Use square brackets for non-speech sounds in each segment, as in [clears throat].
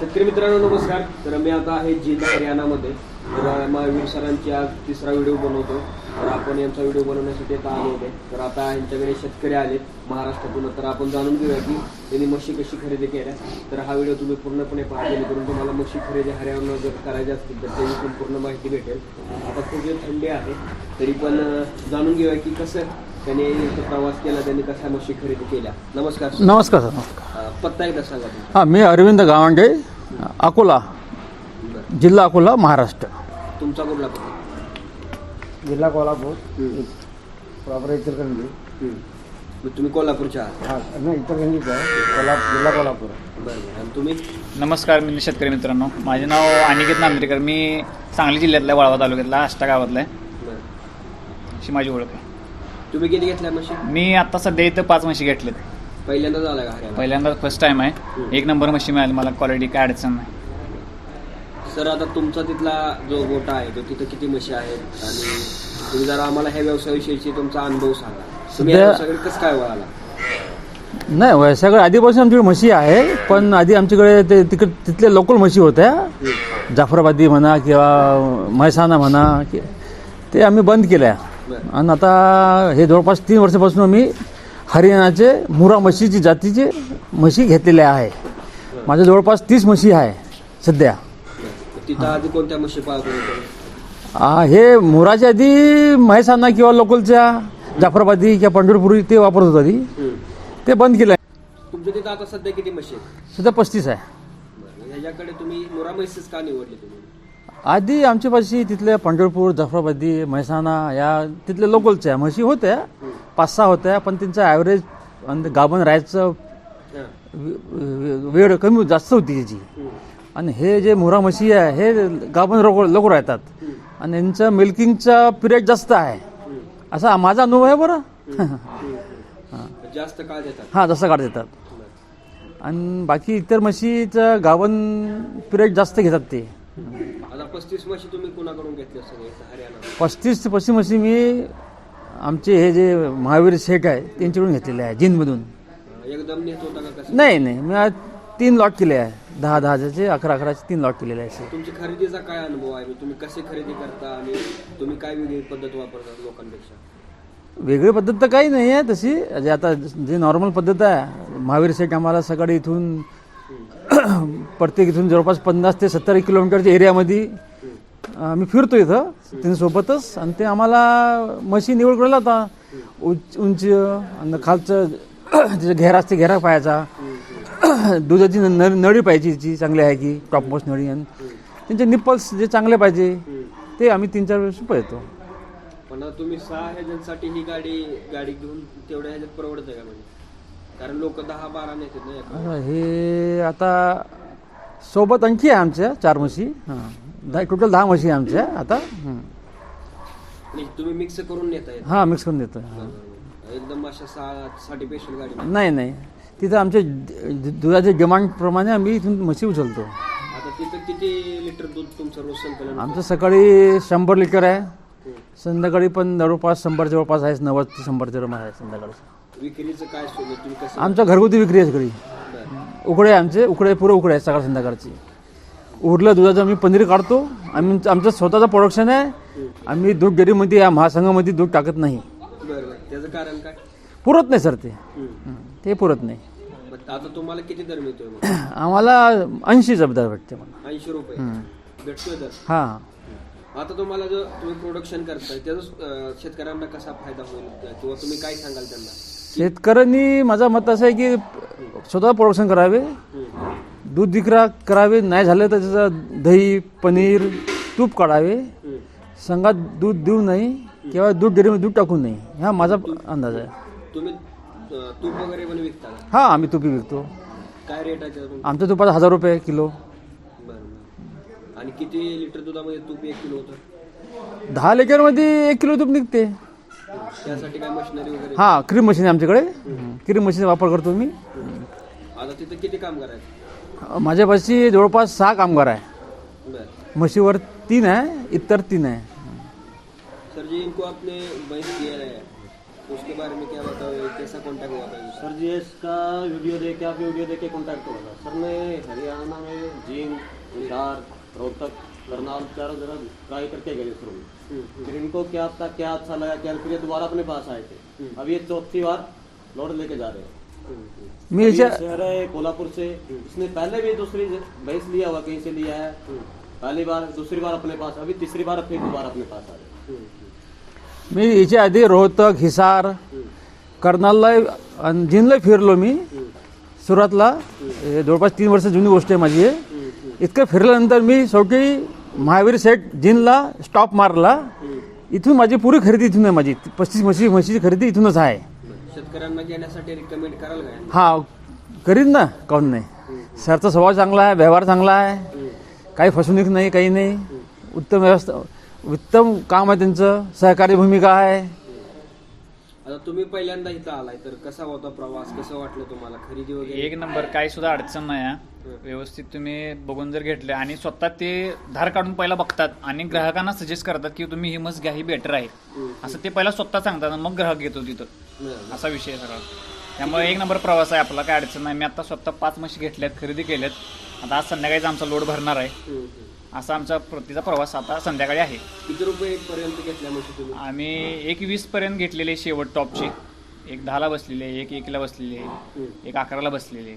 शेतकरी मित्रांनो नमस्कार. तर मी आता आहे जिल्हा हरियाणामध्ये. तर महावीर सरांची आज तिसरा व्हिडिओ बनवतो. तर आपण यांचा व्हिडिओ बनवण्यासाठी आता आलो होते तर आता यांच्याकडे शेतकरी आलेत महाराष्ट्रातून. तर आपण जाणून घेऊया की त्यांनी म्हशी कशी खरेदी केल्या. तर हा व्हिडिओ तुम्ही पूर्णपणे पहा जेणेकरून तुम्हाला म्हशी खरेदी हरियाणा जर करायची असतील तर त्याची पण पूर्ण माहिती भेटेल. आता खूप जे थंडी आहे. तरी पण जाणून घेऊया की कसं त्यांनी प्रवास केला त्यांनी कशा म्हशी खरेदी केल्या. नमस्कार. नमस्कार सर नमस्कार. पत्ता एकदा सांगा हां मी अरविंद गावंडे अकोला जिल्हा अकोला महाराष्ट्र. तुमचा कुठला जिल्हा कोल्हापूर. प्रॉपर इचलकरंजी. हम्म. मग तुम्ही कोल्हापूरच्या आहात. हा नाही इचलकरंजीच आहे. कोल्हापूर जिल्हा कोल्हापूर. बरं आणि तुम्ही? नमस्कार मी शेतकरी मित्रांनो. माझे नाव अनिकेत नांदरेकर मी सांगली जिल्ह्यातल्या वाळवा तालुक्यातला आष्टा गावातला आहे. बरं. अशी माझी ओळख आहे. तुम्ही किती घेतल्या म्हशी? मी आता सध्या इथं पाच म्हशी घेतलेत. पहिल्यांदाच आला का हरियाणा? पहिल्यांदा फर्स्ट टाइम आहे. एक नंबर म्हशी मिळाली मला क्वालिटी काय अडचण नाही. सर आता तुमचा तिथला जो गोटा आहे तो तिथं किती म्हशी आहेत? आणि तुम्ही जरा आम्हाला ह्या व्यवसायाविषयीची तुमचा अनुभव सांगा. तुम्ही या सध्या- व्यवसायाकडे कसं काय वळाला? नाही वैशाकडे आधीपासून आमच्याकडे म्हशी आहे पण आधी आमच्याकडे ते तिकडे तिथल्या लोकल म्हशी होत्या. जाफराबादी म्हणा किंवा म्हैसाणा म्हणा कि- ते आम्ही बंद केल्या. बरं. आणि आता हे जवळपास तीन वर्षापासून आम्ही हरियाणाचे मुरा म्हशीची जातीचे म्हशी घेतलेल्या आहे. माझ्या जवळपास तीस म्हशी आहे सध्या. बरं. तिथं आधी कोणत्या म्हशी पाळत आ, हे मोराच्या आधी म्हैसाणा किंवा लोकलच्या जाफराबादी किंवा पंढरपुरी ते वापरत होतं आधी. ते बंद केलं. आहे तुमच्या तिथं आता सध्या किती म्हशी आहेत? सध्या पस्तीस आहे. बरं ह्याच्याकडे तुम्ही मुरा म्हशीच का निवडली तुम्ही? आधी आमच्यापाशी तिथल्या पंढरपूर जाफराबादी म्हैसाणा या तिथल्या लोकलच्या म्हशी होत्या. पाच सहा होत्या पण त्यांचं ॲव्हरेज आणि गाभण राहायचं वेळ कमी जास्त होती त्याची. आणि हे जे मुरा म्हशी आहे हे गाभण लवकर लवकर राहतात. आणि यांचं मिल्किंगचा पिरियड जास्त आहे. असा माझा अनुभव आहे बरं. [laughs] जास्त काळ देतात. हां जसं काढ देतात. आणि बाकी इतर म्हशीचं गावन पिरियड जास्त घेतात ते. पस्तीस म्हशी तुम्ही कुणाकडून पस्तीस ते पस्तीस म्हशी मी आमचे हे जे महावीर सेठ आहे त्यांच्याकडून घेतलेले आहे जिनमधून एकदम नेत होता का कसं? नाही नाही मी आज तीन लॉट केले आहे. दहा दहा हजारचे अकरा अकराचे तीन लॉट केलेले आहे तुमची खरेदीचा काय अनुभव आहे? तुम्ही कसे खरेदी करता आणि तुम्ही काय वेगळी पद्धत वापरता लोकांपेक्षा? वेगळी पद्धत तर काही नाही आहे तशी. जे आता जे नॉर्मल पद्धत आहे महावीर सेठ आम्हाला सकाळी इथून [clears throat] प्रत्येक इथून जवळपास पन्नास ते सत्तर किलोमीटरच्या एरियामध्ये आम्ही फिरतो इथं त्यांच्यासोबतच. आणि ते आम्हाला म्हशी निवड करायला होता उंच उंच आणि खालचं तिचं घेरा असते घेरा पाहायचा दुधाची नळी पाहिजे जी चांगली आहे की टॉपमोस्ट नळी. आणि त्यांचे निप्पल्स जे चांगले पाहिजे ते आम्ही तीन चार वेळेस पाहतो पण तुम्ही सहा ह्याच्यासाठी ही गाडी गाडी घेऊन तेवढ्या ह्याच्यात परवडत का म्हणजे? कारण लोक दहा बारा नेतात हे आता सोबत आणखी आहे आमच्या चार म्हशी. हां. दहा टोटल दहा म्हशी आहे आमच्या. आता हं. तुम्ही मिक्स करून हां मिक्स करून देतो हां. एकदम अशा सहा साठी स्पेशल गाडी. नाही नाही. तिथं आमच्या द- दुधाच्या डिमांडप्रमाणे आम्ही इथून म्हशी उचलतो. आता तिथं किती लिटर दूध तुमचं रोज संकलन आमचं सकाळी शंभर लिटर आहे. संध्याकाळी पण जवळपास शंभर जवळपास आहे नव्वद ते शंभरच्या रम आहे संध्याकाळचं विक्रीचं काय शोध तुम्ही कसं आमच्या घरगुती विक्री आहे सगळी. बरं. उकडे आहे आमचे. उकडे पुरे उकडे आहे सकाळ संध्याकाळची. उरलं दुधाचं आम्ही पनीर काढतो. आम्ही आमचं स्वतःचं प्रोडक्शन आहे. आम्ही दूध डेअरीमध्ये या महासंघामध्ये दूध टाकत नाही. बरं त्याचं कारण काय? पुरत नाही सर ते. ते पुरत नाही. आता तुम्हाला किती दर मिळतोय मग? [clears throat] आम्हाला ऐंशी जबदार भेटते मला. ऐंशी रुपये. भेटतोय दर. हां. आता तुम्हाला जो तुम्ही प्रोडक्शन करताय त्याचा अं, शेतकऱ्यांना कसा फायदा होईल? किंवा तुम्ही काय सांगाल त्यांना? शेतकऱ्यांनी माझा मत असं आहे की स्वतः प्रोडक्शन करावे. हम्म. दूध विक्रा करावे नाही झालं तर त्याचं दही पनीर तूप काढावे. संघात दूध देऊ नाही किंवा दूध डेअरीमध्ये दूध टाकू नये. हा माझा अंदाज आहे. तुम्ही अं, तूप वगैरे पण विकता का? हां आम्ही तुपी विकतो. काय रेट आहे त्याचा आमच्या तुपाचा हजार रुपये किलो. बरं बरं आणि किती लिटर दुधामध्ये तूप एक किलो होतं? दहा लिटरमध्ये एक किलो तूप निघते. त्यासाठी काय मशिनरी वगैरे? हां क्रीम मशीन आहे आमच्याकडे. क्रीम मशीनचा वापर करतो मी. आता तिथं किती काम करायचं माझ्यापाशी जवळपास सहा कामगार आहे. बरं. म्हशीवर तीन आहे इतर तीन है सर जी इनको आपने है उसके बारे में क्या बताओ कैसा कॉन्टैक्ट हुआ था सर जी इसका वीडियो देख आप वीडियो देख के कॉन्टैक्ट हुआ था। सर मैं हरियाणा में जींद हिसार रोहतक करनाल चारों जगह ट्राई करके गए शुरू में। फिर इनको क्या था क्या अच्छा लगा क्या फिर ये दोबारा अपने पास आए थे। अब ये चौथी बार लोड लेके जा रहे हैं। मी अभी याच्या शहर है कोल्हापुर से इसने पहले भी दूसरी भैंस लिया हुआ कहीं से लिया है। पहली बार दूसरी बार अपने पास अभी तीसरी बार फिर दोबारा अपने पास आ रहे हैं। मी याच्या आधी रोहतक हिसार कर्नालला आणि जिनला फिरलो मी सुरतला हे जवळपास तीन वर्ष जुनी गोष्ट आहे माझी इतकं फिरल्यानंतर मी शेवटी महावीर सेठ जिनला स्टॉप मारला. इथून माझी पुरी खरेदी इथून आहे माझी. पस्तीस म्हशी म्हशीची खरेदी इथूनच आहे. शेतकऱ्यांना घेण्यासाठी रिकमेंड कराल काय हा करीन ना काऊन नाही? सरचा स्वभाव चांगला आहे व्यवहार चांगला आहे काही फसवणूक नाही काही नाही. उत्तम व्यवस्था उत्तम काम आहे त्यांचं सहकारी भूमिका आहे. आता तुम्ही पहिल्यांदा इथं आलाय तर कसा होता प्रवास? कसं वाटलं तुम्हाला? खरेदी वगैरे? एक नंबर काही सुद्धा अडचण नाही आहे. व्यवस्थित तुम्ही बघून जर घेतले आणि स्वतः ते धार काढून पहिला बघतात आणि ग्राहकांना सजेस्ट करतात की तुम्ही ही मस घ्या ही बेटर आहे. असं ते पहिला स्वतः सांगतात आणि मग ग्राहक घेतो तिथं. बरं. असा विषय आहे सगळा. त्यामुळे एक नंबर प्रवास आहे आपला काय अडचण नाही. मी आता स्वतः पाच म्हशी घेतल्यात खरेदी केल्यात. आता आज संध्याकाळीच आमचा लोड भरणार आहे. हम्म, हम्म. असा आमचा प्रतिचा प्रवास आता संध्याकाळी आहे. किती रुपये पर्यंत घेतल्या म्हणजे तुम्ही? आम्ही एक वीस पर्यंत घेतलेले शेवट टॉपचे. एक दहाला बसलेले एक एकला बसलेले. एक अकराला बसलेले.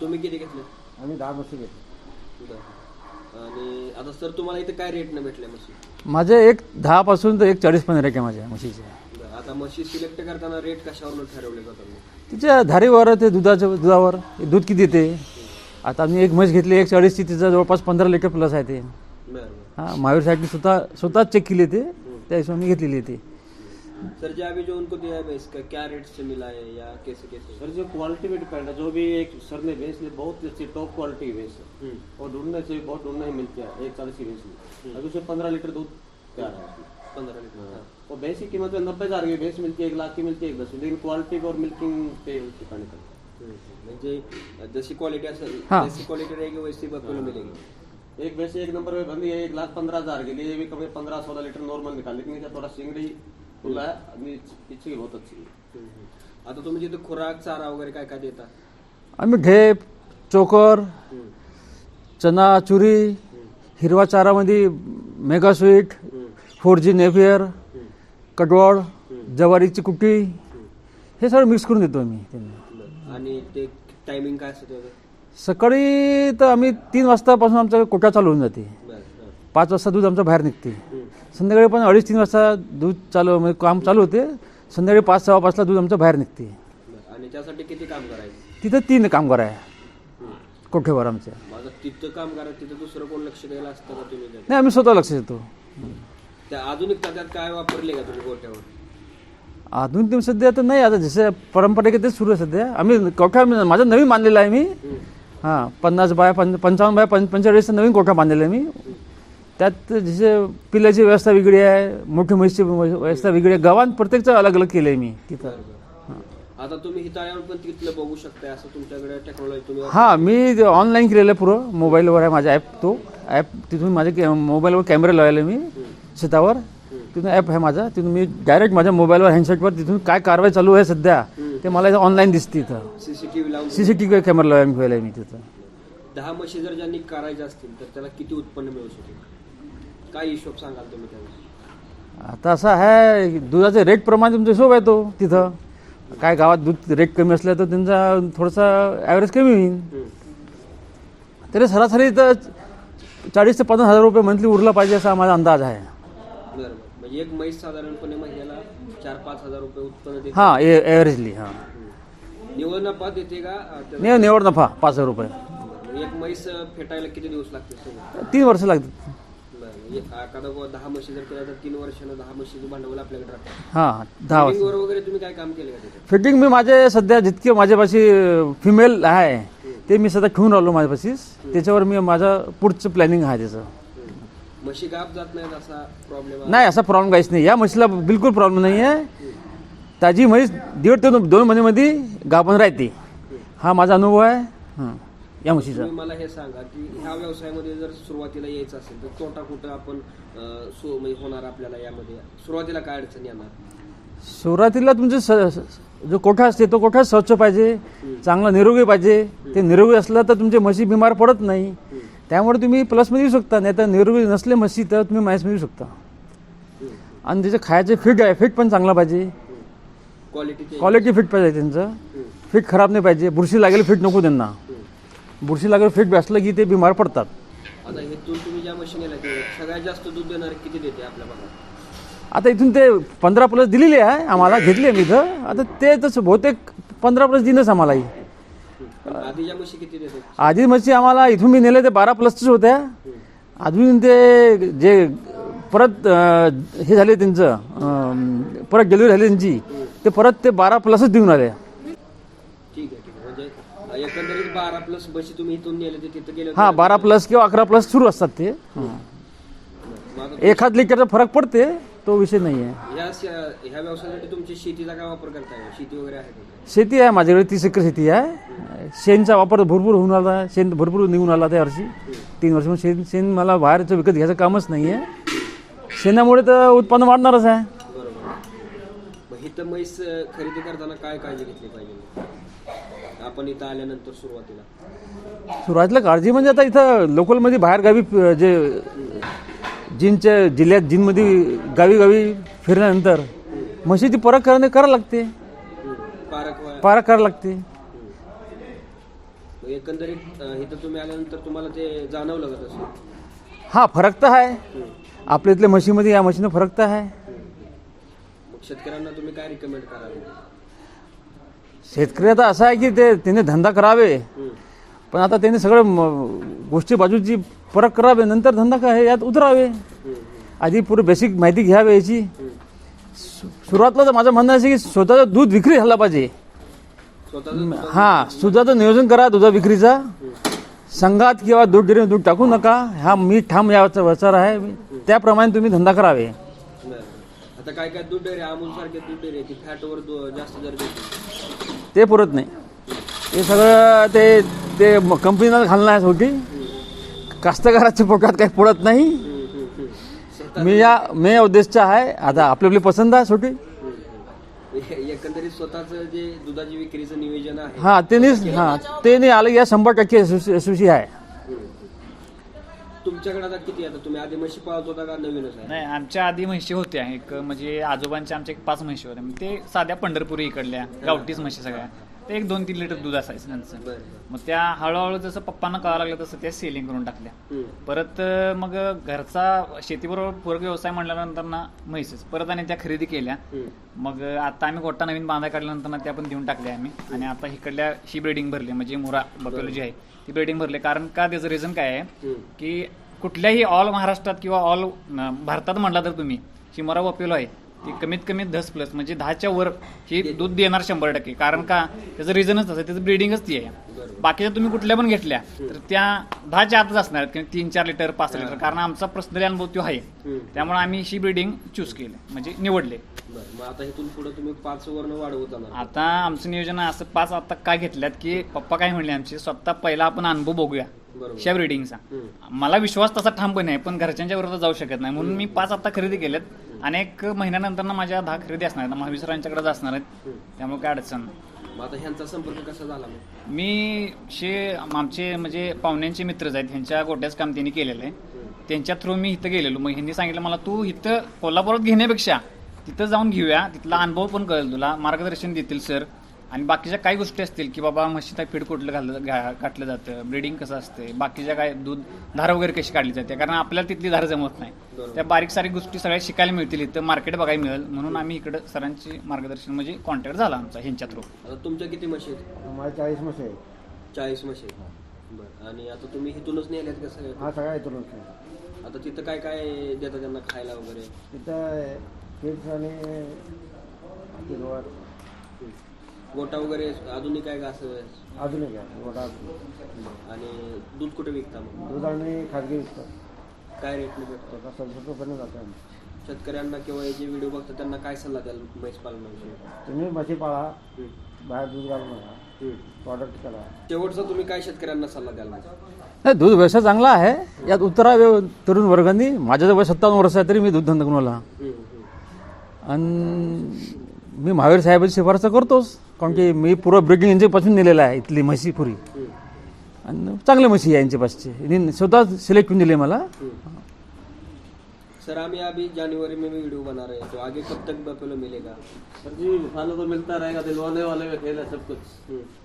तुम्ही किती घेतले? आम्ही दहा म्हशी घेतो बरं. आणि आता सर तुम्हाला इथे काय रेटनं भेटल्या म्हशी? माझे एक दहापासून तर एक चाळीस पण रेट आहे माझ्या म्हशीचे. आता म्हशी सिलेक्ट करताना रेट कशावरून ठरवले जातात? तिच्या धारीवर ते दुधाच्या दुधावर. दूध किती देते आता मी एक म्हैस घेतली एक चाळीसची तिचं जवळपास पंधरा लिटर प्लस आहे ते. हाँ महावीर स्वतः स्वतः चेक केली ते त्या हिशोबाने घेतलेली आहे ती सर जी अभी जो उनको दिया है भैंस का क्या रेट से मिला है या कैसे कैसे सर जो क्वालिटी पे डिपेंड है जो भी एक सर ने भैंस ली बहुत अच्छी टॉप क्वालिटी की भैंस है हम्म. और ढूँढने से बहुत ढूँढने ही मिलती है एक चालीस की भैंस ली अभी उसमें पंद्रह लीटर दूध तैयार है। पंधरा लिटर हाँ. और भैंस की कीमत नब्बे हज़ार की भैंस मिलती है एक लाख की मिलती है एक दस लेकिन क्वालिटी और मिल्किंग पे डिपेंड करता है हम्म. म्हणजे जशी क्वालिटी असेल हाँ. जैसी क्वालिटी रहेगी वैसी बकरी मिलेगी एक भैंस एक नंबर पे बंदी है एक लाख पंद्रह हजार के लिए ये भी कभी पंद्रह सोलह लीटर नॉर्मल निकाल लेकिन थोड़ा सिंगड़ी खुला है अभी पीछे की बहुत अच्छी है. आता तुम्ही तिथे खुराक चारा वगैरे काय काय देता आम्ही ढेप चोकर. चना चुरी हिरवा चारामध्ये mega sweet four G Napier कटवाड ज्वारीची कुट्टी हे सगळं मिक्स करून देतो आम्ही त्यांना. आणि ते टायमिंग काय असतं सकाळी तर आम्ही तीन वाजतापासून आमचा कोटा चालू होऊन जाते. पाच वाजता दूध आमचं बाहेर निघते. संध्याकाळी पण अडीच तीन वाजता दूध चालू म्हणजे काम चालू होते. संध्याकाळी पाच सहा पाचला दूध आमचं बाहेर निघते. आणि त्यासाठी किती काम करायचं? तिथं तीन कामगार आहे कोठेवर आमच्या. तिथं तिथं दुसरं कोण लक्ष द्यायला असतं का तुम्ही? नाही आम्ही स्वतः लक्ष देतो. त्या आधुनिक काय वापरले का तुम्ही गोठ्यावर? आधुनिक दिवस सध्या तर नाही आता जसं परंपरेचं तेच सुरू आहे सध्या. आम्ही कोठा माझं नवीन बांधलेलं आहे मी. हां पन्नास बाय पं पंचावन्न बाय पं पंचेचाळीसचं नवीन कोठा बांधलेला आहे मी. त्यात जसे पिल्याची व्यवस्था वेगळी आहे मोठी म्हशीची व्यवस्था वेगळी आहे. गावात प्रत्येकचं अलग अलग केलं आहे मी तिथं आता तुम्ही हिताळ्यावर पण तिथलं बघू शकताय असं तुमच्याकडे टेक्नॉलॉजी हां मी ऑनलाईन केलेलं आहे पुरं मोबाईलवर आहे माझा ॲप तो. ॲप तिथून माझ्या कॅ मोबाईलवर कॅमेरा लावले मी. शेतावर. तिथून ॲप आहे माझा. तिथून मी डायरेक्ट माझ्या मोबाईलवर हँडसेटवर तिथून काय कारवाई चालू आहे सध्या ते मला ऑनलाईन दिसते इथं. सीसीटीव्ही लावून C C T V camera लावून ठेवला आहे मी तिथं. दहा म्हशी जर ज्यांनी करायच्या असतील तर त्याला किती उत्पन्न मिळू शकेल? काय हिशोब सांगाल तुम्ही त्याला आता असं आहे दुधाचे रेट प्रमाणे तुमचा हिशोब आहे तो तिथं. काय गावात दूध रेट कमी असलं तर त्यांचा थोडासा ॲव्हरेज कमी होईल. तरी सरासरी तर चाळीस ते पन्नास हजार रुपये मंथली उरला पाहिजे असा माझा अंदाज आहे. एक म्हैस साधारणपणे महिन्याला चार पाच हजार रुपये उत्पन्न देते. हां ए ॲव्हरेजली हां. निवड नफा देते का? अं, त्याला- ने निवड नफा पाच हजार रुपये. एक म्हैस फेटायला किती दिवस लागते तीन वर्ष लागतात. बरं एक एखादा बुवा दहा म्हशी जर केल्या तर तीन वर्षानं दहा म्हशीचं भांडवल आपल्याकडे राहतं. हां दहा वर्ष. वर वगैरे तुम्ही काय काम केलं का त्याच्यात? फिटिंग मी माझे सध्या जितके माझ्यापाशी फिमेल आहे ते मी सध्या ठेवून राहिलो माझ्यापाशीच. त्याच्यावर मी माझं पुढचं प्लॅनिंग आहे त्याचं. म्हशी गाप जात नाहीत असा प्रॉब्लेम नाही असा प्रॉब्लेम काहीच नाही. या म्हशीला बिलकुल प्रॉब्लेम नाही आहे ताजी म्हैस दीड ते दोन महिन्यामध्ये गाभण राहते. हा माझा अनुभव आहे. हां. या म्हशीचा. मला हे सांगा की ह्या व्यवसायामध्ये जर सुरुवातीला यायचं असेल तर तोटा कुठं आपण सो म्हणजे होणार आपल्याला यामध्ये? सुरुवातीला काय अडचण येणार? सुरुवातीला तुमचं स- जो कोठा असते तो कोठा स्वच्छ पाहिजे चांगला निरोगी पाहिजे. ते निरोगी असलं तर तुमचे म्हशी बिमार पडत नाही. त्यामुळे तुम्ही प्लसमध्ये येऊ शकता नाही तर निरोगी नसले म्हशी तर तुम्ही मायसमध्ये येऊ शकता. आणि त्याचे खायचे फिट आहे फिट पण चांगला पाहिजे. क्वालिटीचे क्वालिटी फिट पाहिजे त्यांचं. फिट खराब नाही पाहिजे. बुरशी लागेल फिट नको त्यांना. बुरशी लागेल फिट बसलं की ते बिमार पडतात. आता हेतून तुम्ही ज्या मशीनीला ते सगळ्यात जास्त दूध देणार किती देते आपल्या भागात? आता इथून ते पंधरा प्लस दिलेली आहे आम्हाला घेतली आहे मी इथं. आता ते तसं बहुतेक पंधरा प्लस दिनच आम्हालाही. पण आधीच्या म्हशी किती देते आधी मच्छी आम्हाला इथून मी नेले ते बारा प्लसच होत्या. अजून ते जे परत अं, हे झाले त्यांचं अं, परत डिलिव्हरी झाली त्यांची. ते परत ते बारा प्लसच देऊन आले. ठीक आहे ठीक आहे. म्हणजे अं, एकंदरीत बारा प्लस बशी तुम्ही इथून नेले ते तिथं गेले हां बारा प्लस किंवा अकरा प्लस सुरू असतात ते. मग एखाद लिटरचा फरक पडते तो विषय नाही आहे ह्या श- ह्या व्यवसायासाठी तुमची शेतीचा काय वापर करताय? शेती वगैरे आहे का? शेती आहे माझ्याकडे तीस एकर शेती आहे. शेणचा वापर भरपूर होऊन आला शेण भरपूर निघून आला त्या वर्षी. तीन वर्ष शेण शेण मला बाहेरचं विकत घ्यायचं कामच नाही आहे शेणामुळे तर उत्पन्न वाढणारच आहे. बरोबर मग इथं म्हैस अं, खरेदी करताना काय काळजी घेतली पाहिजे? आपण इथं आल्यानंतर सुरुवातीला. सुरुवातीला काळजी म्हणजे आता इथं लोकलमध्ये बाहेर गावी जे जिनच्या जिल्ह्यात जिनमध्ये गावी गावी फिरल्यानंतर म्हशीची परख करणे करावं लागते. हम्म. वा- पारख करावं लागते. एकंदरीत इथं तुम्ही आल्यानंतर तुम्हाला ते जाणवलं का तसं? हा फरक तर आहे. आपल्या इथल्या म्हशीमध्ये या म्हशीनं फरक तर आहे. मग शेतकऱ्यांना तुम्ही काय रिकमेंड कराल? शेतकरी आता असं आहे की ते त्याने धंदा करावे. पण आता त्यांनी सगळं म- गोष्टी बाजूची परत करावे नंतर धंदा काय आहे, यात उतरावे. आधी पुरे बेसिक माहिती घ्यावी याची. सु- सुरुवातीला तर माझं म्हणणं असं की स्वतःचं दूध विक्री झाला पाहिजे. हा दुधाचं नियोजन करा दुधा विक्रीचा. संघात किंवा दूध डेअरी दूध टाकू नका. हा मी ठाम याचा विचार आहे. त्याप्रमाणे तुम्ही धंदा करावे. आता काय काय दूध डेअरी अमूल सारखे दूध डेअरी फॅटवर दु- जास्त दर देते. ते पुरत नाही. हे सगळं ते ते कंपनीला घालणं आहे शेवटी. कास्तकाराच्या पोटात काही पडत नाही. मी या मी या उद्देशचा आहे. आता आपली आपली पसंत आहे शेवटी. एकंदरीत स्वतःच जे दुधाची विक्रीचं नियोजन आहे. हा ते नाही हा ते नाही आलं या शंभर टक्के यशस्वी आहे. तुमच्याकडे आता किती आता तुम्ही आधी म्हशी पाळत होता का नवीनच आहे? नाही आमच्या आधी म्हशी होत्या. एक म्हणजे आजोबांच्या आमच्या एक पाच म्हशी होत्या. मग ते साध्या पंढरपुरी इकडल्या गावठीच म्हशी सगळ्या. ते एक दोन तीन लिटर दूध असायचं त्यांचं. मग त्या हळूहळू जसं पप्पांना कळायला लागलं तसं त्या सेलिंग करून टाकल्या. परत मग घरचा शेतीबरोबर पूरक व्यवसाय म्हणल्यानंतर ना म्हैसच परत आणि त्या खरेदी केल्या. मग आता आम्ही गोटा नवीन बांधाय काढल्यानंतर ना त्या पण देऊन टाकल्या आम्ही. आणि आता इकडल्या ही ब्रेडिंग भरली म्हणजे मुरा जी आहे ती ब्रेडिंग भरली. कारण का त्याचं रिझन काय आहे. की कुठल्याही ऑल महाराष्ट्रात किंवा ऑल भारतात म्हणला तर तुम्ही चिमोरा वपेलो आहे. ती कमीत कमी दस प्लस म्हणजे दहाच्या वर ही दूध देणार शंभर टक्के. कारण का? त्याचं रिझनच तसं त्याचं ब्रीडिंगच ती आहे. बाकीच्या तुम्ही कुठल्या पण घेतल्या तर त्या दहाच्या आतच असणार आहेत तीन चार लिटर पाच लिटर कारण आमचा पर्सनली अनुभव तो आहे. त्यामुळे आम्ही ही ब्रीडिंग चूज केली म्हणजे निवडले. आता इथून पुढे तुम्ही पाच वर्ण वाढवत जाणार. आता आमचं नियोजन असं पाच आता काय घेतल्यात की पप्पा काय म्हणले आमचे स्वतः पहिला आपण अनुभव बघूया. ब्रिडिंगचा हम्म. मला विश्वास तसा ठामपणे आहे पण घरच्यांच्या विरोधात जाऊ शकत नाही. म्हणून मी पाच आता खरेदी केल्यात आणि एक महिन्यानंतर ना माझ्या दहा खरेदी असणार आहेत. महाविसरांच्याकडेच असणार आहेत. त्यामुळे काय अडचण आता ह्यांचा संपर्क कसा झाला मी शे आमचे म्हणजे पाहुण्यांचे मित्रच आहेत. ह्यांच्या गोट्याच काम त्यांनी केलेलं आहे. त्यांच्या थ्रू मी इथं गेलेलो. मग ह्यांनी सांगितलं मला तू इथं कोल्हापुरात घेण्यापेक्षा तिथं जाऊन घेऊया. तिथला अनुभव पण कळेल तुला. मार्गदर्शन देतील सर आणि बाकीच्या काही गोष्टी असतील की बाबा म्हशीचा फीड कुठलं घाललं घा- घातलं जातं ब्रिडिंग कसं असते बाकीच्या काय दूध धार वगैरे कशी काढली जाते कारण आपल्याला तिथली धार जमत नाही. त्या बारीक सारीक गोष्टी सगळ्या शिकायला मिळतील इथं मार्केट बघायला मिळेल म्हणून आम्ही इकडं सरांची मार्गदर्शन म्हणजे कॉन्टॅक्ट झाला आमचा ह्यांच्या थ्रू आता तुमच्या किती म्हशी आहेत? चाळीस म्हशी आहे चाळीस म्हशी आहेत. बरं. आणि आता तुम्ही इथूनच नेल्यात का सगळ्या हा सगळा इथूनच. आता तिथं काय काय देता त्यांना खायला वगैरे? तिथं आणि गोटा वगैरे अजूनही काय का असं अजून एक आहे मोठा आणि दूध कुठे विकता मग? दूध आणि खाजगी विकतो. काय रेटने भेटतो त्याचा सदसष्ट रुपयाने जातो आम्ही. शेतकऱ्यांना किंवा हे जे व्हिडिओ बघतात त्यांना काय सल्ला द्याल म्हैस पालनाविषयी तुम्ही म्हशी पाळा हम्म. बाहेर दूध घालू नका हम्म. प्रॉडक्ट करा. शेवटचा तुम्ही काय शेतकऱ्यांना सल्ला द्याल? नाही दूध व्यवसाय चांगला आहे. यात उतरावे तरुण वर्गांनी माझ्या वय सत्तावन्न वर्ष आहे तरी मी दूध धंदा करून आला. हम्म, हम्म. आणि मी महावीर साहेबांची शिफारस तर करतोच. कारण की मी पुरं ब्रिडिंग यांच्यापासून नेलेलं आहे इथली म्हशी पुरी. आणि चांगल्या म्हशी आहे यांच्यापासचे यांनी स्वतः सिलेक्ट करून दिले मला. सर अभी अभी जनवरी में भी वीडियो बना रहे हैं तो आगे कब तक बफेलो मिलेगा? सर जी फॉलो तो मिलता रहेगा दिलवाने वाले में खेल है सब कुछ।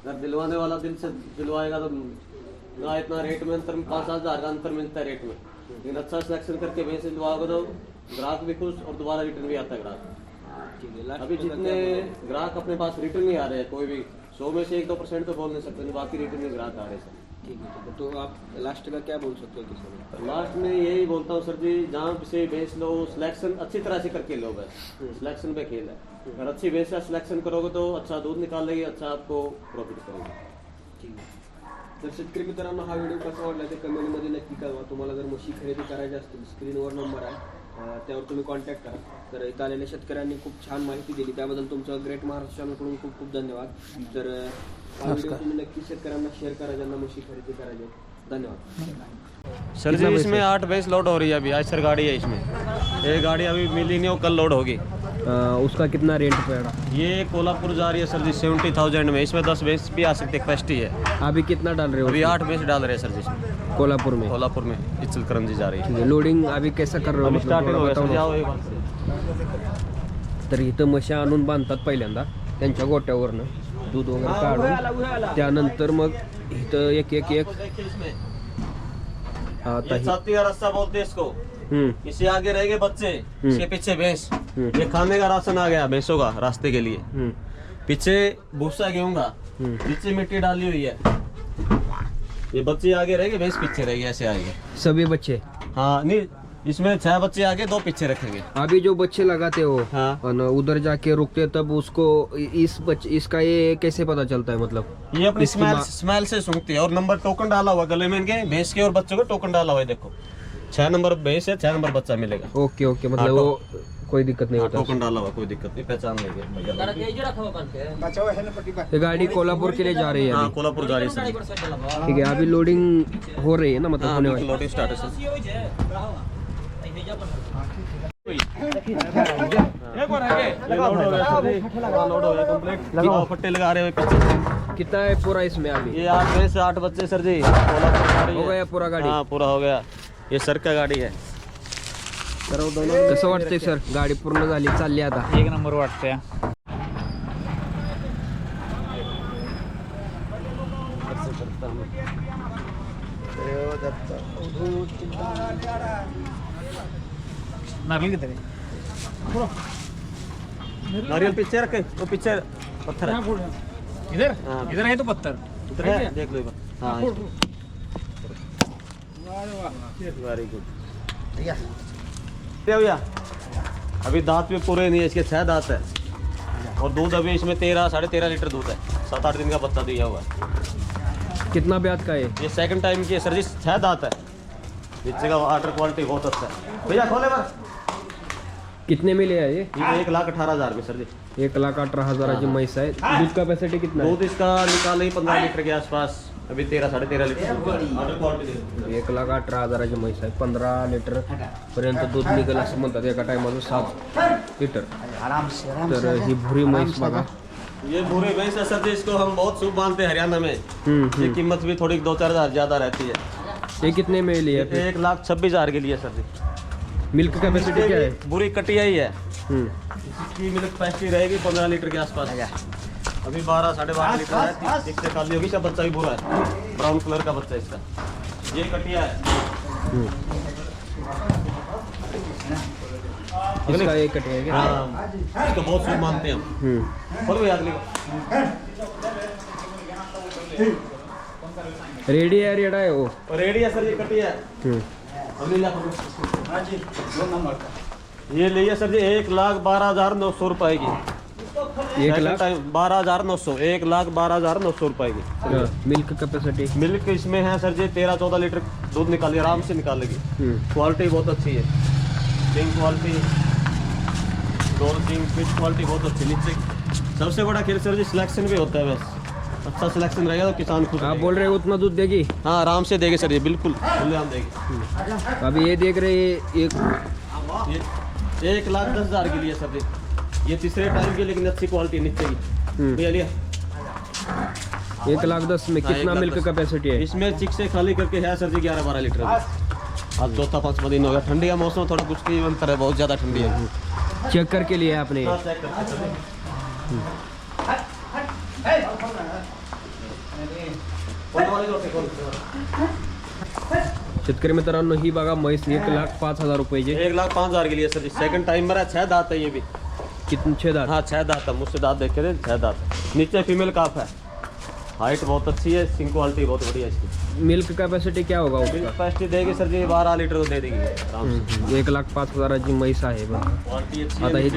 अगर दिलवाने वाला दिल से दिलवाएगा तो ना इतना रेट में अंतर पाँच सात हजार का अंतर मिलता है रेट में। लेकिन अच्छा सिलेक्शन करके भैंस दिलवाओगे तो ग्राहक भी खुश और दोबारा रिटर्न भी आता है ग्राहक। है अभी जितने ग्राहक अपने पास रिटर्न नहीं आ रहे हैं कोई भी सौ में से एक दो परसेंट तो बोल नहीं सकते बाकी रिटर्न में ग्राहक आ रहे हैं सर। ठीक है ठीक है। तो आप लास्ट का क्या बोल सकते हो किसी में लास्ट में यही बोलता हूँ सर जी जहाँ से बेच लो सिलेक्शन अच्छी तरह से करके लो बस। सिलेक्शन पे खेल है। अगर अच्छी बेच का सिलेक्शन करोगे तो अच्छा दूध निकालेगी अच्छा आपको प्रॉफिट करेगी। ठीक तर शेतकरी मित्रांनो हा व्हिडिओ कसा वाटला ते कमेंटमध्ये नक्की कळवा. तुम्हाला जर म्हशी खरेदी करायची असतील स्क्रीनवर नंबर आहे. त्यावर तुम्ही कॉन्टॅक्ट करा. तर इथं आलेल्या शेतकऱ्यांनी खूप छान माहिती दिली. त्याबद्दल तुमचं ग्रेट महाराष्ट्राकडून खूप खूप धन्यवाद. तर अं, हा व्हिडिओ तुम्ही नक्की शेतकऱ्यांना शेअर करा. ज्यांना म्हशी खरेदी करायची आहे. धन्यवाद. सर जी इसमें आठ भैंस लोड हो रही है अभी। आज सर गाड़ी है इसमें। ये गाड़ी अभी मिली नहीं हो कल लोड होगी। उसका कितना रेंट पड़ा ये कोल्हापुर जा रही है सर जी सेवेंटी थाउज़ेंड में। इसमें दस भैंस भी आ सकती है कैपेसिटी है। अभी कितना डाल रहे हो? अभी आठ भैंस डाल रहे हैं सर जी इसमें। कोल्हापुर में? कोल्हापुर में इचल करंजी जा रही है। लोडिंग अभी कैसा कर रहे हो? बार। तर इथं म्हशी आणून बांधतात पहिल्यांदा त्यांच्या गोट्यावरनं. दूध वगैरे काढून. त्यानंतर मग इथं एक एक एक. रास्ता बोलते इसको हम्म, इससे आगे रहेंगे बच्चे इसके पीछे भैंस. ये खाने का राशन आ गया भैंसों का रास्ते के लिए। हम्म, पीछे भूसा गेहूँ का। हम्म। नीचे मिट्टी डाली हुई है। ये बच्चे आगे रहेंगे भैंस पीछे रहेगी ऐसे आएँगे सभी बच्चे? हाँ नहीं इसमें छह बच्चे आगे दो पीछे रखेंगे। अभी जो बच्चे लगाते हो हाँ। उधर जाके रुकते तब उसको इस बच इसका ये कैसे पता चलता है मतलब? ये अपनी स्मेल स्मेल से सूंघती है और नंबर टोकन डाला हुआ गले में इनके भैंस के और बच्चों का टोकन डाला हुआ है देखो। छह नंबर भैंस है छह नंबर बच्चा मिलेगा। ओके ओके मतलब हाँ, वो कोई दिक्कत नहीं हाँ, होता। टोकन डाला हुआ कोई दिक्कत नहीं पहचान लेंगे। ये गाड़ी कोल्हापुर के लिए जा रही है हाँ कोल्हापुर जा रही है ठीक है अभी लोडिंग हो रही है ना मतलब हाँ होने वाली। लोडिंग स्टार्ट है हो हो फट्टे लगा रहे पीछे कितना है पूरा इसमें अभी? ये आठ से आठ बच्चे सर जी। हो। गया पूरा गाड़ी? हाँ पूरा हो गया। ये सर का गाड़ी है। कसं वाटतंय सर गाडी पूर्ण झाली चालली आता. एक नंबर वाटतंय. किती? नारियल पीछे रखे वो पीछे पत्थर है इधर? हाँ। इधर आहे तो पत्थर. इधर है देख लो हाँ वेरी गुड भैया अभी दांत भी पूरे नहीं है इसके छह दांत है। और दूध अभी इसमें तेरह साढ़े तेरह लीटर दूध है। सात आठ दिन का बच्चा दिया हुआ है। कितना ब्याज का है ये सेकंड टाइम की है सर जी छह दांत है। नीचे का वाटर क्वालिटी बहुत अच्छा है। भैया खोले बार कितने मिले है ये ये एक लाख अठारह हज़ार में सर जी। एक लाख अठारह हजाराची म्हैस आहे दूध कॅपॅसिटी कितना दूध इसका निकाल ही पंद्रह लीटर के आसपास। अभी तेरह साढ़े तेरह लीटर। एक लाख अठरा हजाराची म्हैस आहे पंधरा लिटर। पर्यंत दूध निघेल असं म्हणतात एका टायमाचं सात लिटर। तर ही भुरी म्हैस बघा ये बुरे भैंस है सर इसको हम बहुत शुभ मानते हैं हरियाणा में। हम्म, ये कीमत भी थोड़ी दो चार हज़ार ज़्यादा रहती है। ये कितने में लिए एक लाख छब्बीस हज़ार के लिए सर जी। मिल्क कैपेसिटी क्या है? बुरी कटिया ही है। हम्म, इसकी मिल्क कैपेसिटी रहेगी पंद्रह लीटर के आसपास। अभी बारह साढ़े बारह लीटर है। तीस से खाली होगी सब बच्चा भी बुरा है। ब्राउन कलर का बच्चा इसका। ये कटिया है. इसका एक कट है क्या? हाँ इसको बहुत शुभ मानते हैं हम. और भी अगली को रेडी है रेडा है वो रेडी है सर ये कटिया है। हम्म. लाख। ये लिए सर जी एक लाख बारह हज़ार नौ सौ रुपए की। एक लाख? बारह हज़ार नौ सौ एक लाख बारह हज़ार नौ सौ रुपए की। मिल्क कैपेसिटी मिल्क इसमें है सर जी तेरह चौदह लीटर दूध निकालिए आराम से निकालेगी हम्म. क्वालिटी बहुत अच्छी है। सिंग क्वालिटी डोल सिंग फ़िश क्वालिटी बहुत अच्छी नीचे सबसे बड़ा खेल सर जी सिलेक्शन भी होता है बस। अच्छा सिलेक्शन रहेगा तो किसान खुश आप बोल रहे हो उतना दूध देगी? हाँ आराम से देगी सर ये बिल्कुल। खुलेआम देगी। अभी ये देख रहे हैं ये एक लाख दस हज़ार के लिए सर जी। ये तीसरे टाइम की लेकिन अच्छी क्वालिटी नीचे की। भैया लिया। एक लाख दस में हाँ, कितना मिल्क कैपेसिटी है? इसमें चिक से खाली करके है सर जी ग्यारह बारह लीटर आज चौथा पांचवा दिन हो गया। ठंडी का मौसम थोड़ा कुछ की अंतर है बहुत ज़्यादा ठंडी है। चेक करके लिए आपने। हाँ? शेतकरी मित्रांनो ही बघा म्हैस एक लाख पाच हज़ार रुपयाची एक लाख पाँच हज़ार के लिए सर जी। सेकंड टाइम मेरा छह दांत है ये भी। कितने छः दांत? हाँ छह दांत है मुझसे दांत देख थे छः दांत नीचे फीमेल काफ है। हाइट बहुत अच्छी है सिंग क्वालिटी बहुत बढ़िया इसकी। मिल्क कैपेसिटी क्या होगा उसका? कैपेसिटी देगी सर जी बारह लीटर को दे देगी। से। हम्म, एक लाख पाच हज़ार आहे बघा क्वालिटी आता है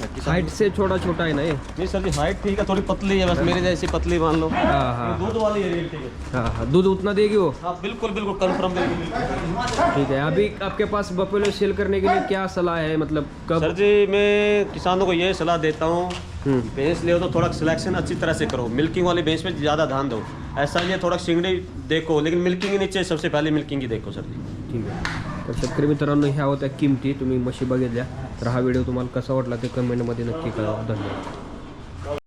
है किसान- हाइट से छोटा छोटा है ना ये? नहीं सर जी हाइट ठीक है थोड़ी पतली है बस मेरी जैसी पतली मान लो। हाँ हाँ। दूध वाली है है। हाँ हाँ दूध उतना देगी वो? हाँ बिल्कुल बिल्कुल कंफर्म बिल्कुल ठीक है अभी आपके पास बफेलो सेल करने के लिए क्या सलाह है मतलब कब? सर जी मैं किसानों को ये सलाह देता हूँ हम्म, भैंस ले तो थोड़ा सिलेक्शन अच्छी तरह से करो। मिल्किंग वाली भैंस पे ज़्यादा ध्यान दो। ऐसा ये थोड़ा सिंगड़ी देखो लेकिन मिल्किंग नीचे सबसे पहले मिल्किंग ही देखो सर ठीक आहे तर शेतकरी मित्रांनो ह्या होत्या किमती तुम्ही म्हशी बघितल्या. तर हा व्हिडिओ तुम्हाला कसा वाटला ते कमेंटमध्ये नक्की कळवा. धन्यवाद.